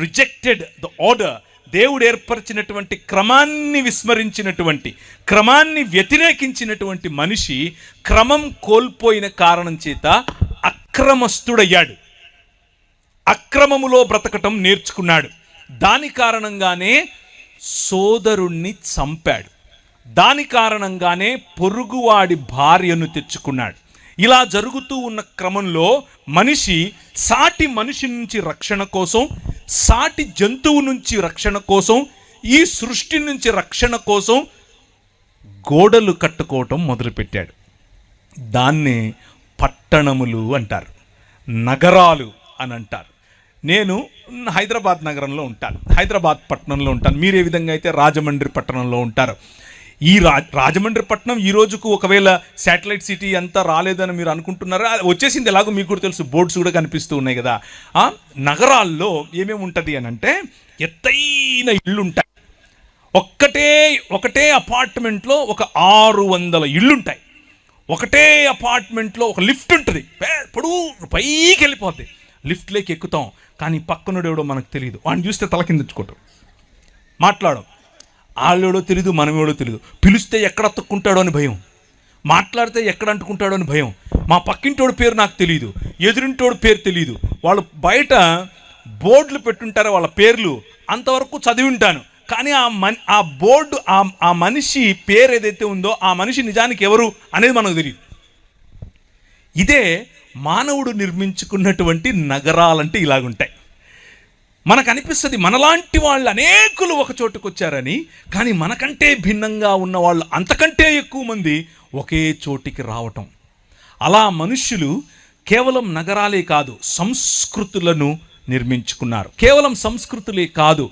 Rejected the order దేవుడు ఏర్పరిచినటువంటి క్రమాన్ని విస్మరించినటువంటి క్రమాన్ని వ్యతిరేకించినటువంటి మనిషి క్రమం కోల్పోయిన కారణం చేత అక్రమస్తుడయ్యాడు. అక్రమములో బ్రతకటం నేర్చుకున్నాడు. దాని కారణంగానే సోదరుణ్ణి చంపాడు. దాని కారణంగానే పొరుగువాడి భార్యను తెచ్చుకున్నాడు. ఇలా జరుగుతూ ఉన్న క్రమంలో మనిషి సాటి మనిషి నుంచి రక్షణ కోసం సాటి జంతువు నుంచి రక్షణ కోసం ఈ సృష్టి నుంచి రక్షణ కోసం గోడలు కట్టుకోవటం మొదలుపెట్టాడు. దాన్నే పట్టణములు అంటారు నగరాలు అని అంటారు. నేను హైదరాబాద్ నగరంలో ఉంటాను హైదరాబాద్ పట్టణంలో ఉంటాను. మీరు ఏ విధంగా అయితే రాజమండ్రి పట్టణంలో ఉంటారు ఈ రా రాజమండ్రి పట్టణం ఈ రోజుకు ఒకవేళ శాటిలైట్ సిటీ అంతా రాలేదని మీరు అనుకుంటున్నారా? అది వచ్చేసింది ఎలాగో మీకు కూడా తెలుసు బోర్డ్స్ కూడా కనిపిస్తూ ఉన్నాయి కదా. ఆ నగరాల్లో ఏమేమి ఉంటుంది అని అంటే ఎత్తైన ఇళ్ళు ఉంటాయి ఒక్కటే ఒకటే అపార్ట్మెంట్లో ఒక ఆరు వందల ఇళ్ళుంటాయి ఒకటే అపార్ట్మెంట్లో ఒక లిఫ్ట్ ఉంటుంది. పే- పైకి వెళ్ళిపోద్ది. లిఫ్ట్లోకి ఎక్కుతాం. కానీ పక్కనుడు ఎవడో మనకు తెలియదు వాడిని చూస్తే తల కిందించుకుంటాం మాట్లాడం వాళ్ళెవడో తెలియదు మనమేడో తెలియదు పిలిస్తే ఎక్కడ అతుక్కుంటాడో అని భయం. మాట్లాడితే ఎక్కడ అంటుకుంటాడో అని భయం. మా పక్కింటోడు పేరు నాకు తెలియదు ఎదురింటోడు పేరు తెలియదు వాళ్ళు బయట బోర్డులు పెట్టుంటారు వాళ్ళ పేర్లు అంతవరకు చదివి ఉంటాను కానీ ఆ మన్ ఆ బోర్డు ఆ ఆ మనిషి పేరు ఏదైతే ఉందో ఆ మనిషి నిజానికి ఎవరు అనేది మనకు తెలియదు ఇదే మానవుడు నిర్మించుకున్నటువంటి నగరాలంటే ఇలాగుంటాయి. మనకు అనిపిస్తుంది మనలాంటి వాళ్ళు అనేకులు ఒక చోటుకు వచ్చారని కానీ మనకంటే భిన్నంగా ఉన్న వాళ్ళు అంతకంటే ఎక్కువ మంది ఒకే చోటికి రావటం. అలా మనుష్యులు కేవలం నగరాలే కాదు సంస్కృతులను నిర్మించుకున్నారు. కేవలం సంస్కృతులే కాదు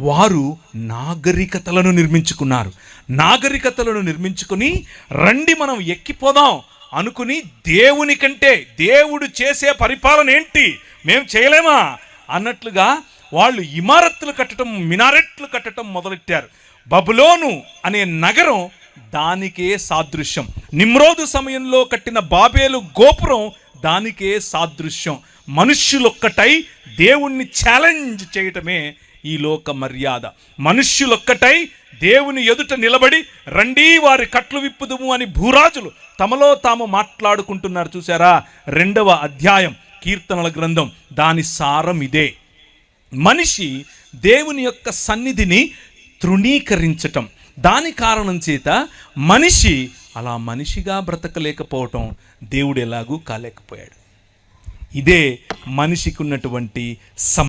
వారు నాగరికతలను నిర్మించుకున్నారు. నాగరికతలను నిర్మించుకుని రండి మనం ఎక్కిపోదాం అనుకుని దేవుని కంటే దేవుడు చేసే పరిపాలన ఏంటి? మేము చేయలేమా? అన్నట్లుగా వాళ్ళు ఇమారత్తులు కట్టడం మినారెట్లు కట్టడం మొదలెట్టారు. బబులోను అనే నగరం దానికే సాదృశ్యం. నిమ్రోదు సమయంలో కట్టిన బాబేలు గోపురం దానికే సాదృశ్యం. మనుష్యులొక్కటై దేవుణ్ణి ఛాలెంజ్ చేయటమే ఈ లోక మర్యాద. మనుష్యులొక్కటై దేవుని ఎదుట నిలబడి రండి వారి కట్లు విప్పుదుము అని భూరాజులు తమలో తాము మాట్లాడుకుంటున్నారు చూసారా రెండవ అధ్యాయం. కీర్తనల గ్రంథం. దాని సారం ఇదే. మనిషి దేవుని యొక్క సన్నిధిని తృణీకరించటం. దాని కారణం చేత మనిషి అలా మనిషిగా బ్రతకలేకపోవటం. దేవుడు ఎలాగూ కాలేకపోయాడు. ఇదే మనిషికి ఉన్నటువంటి సమ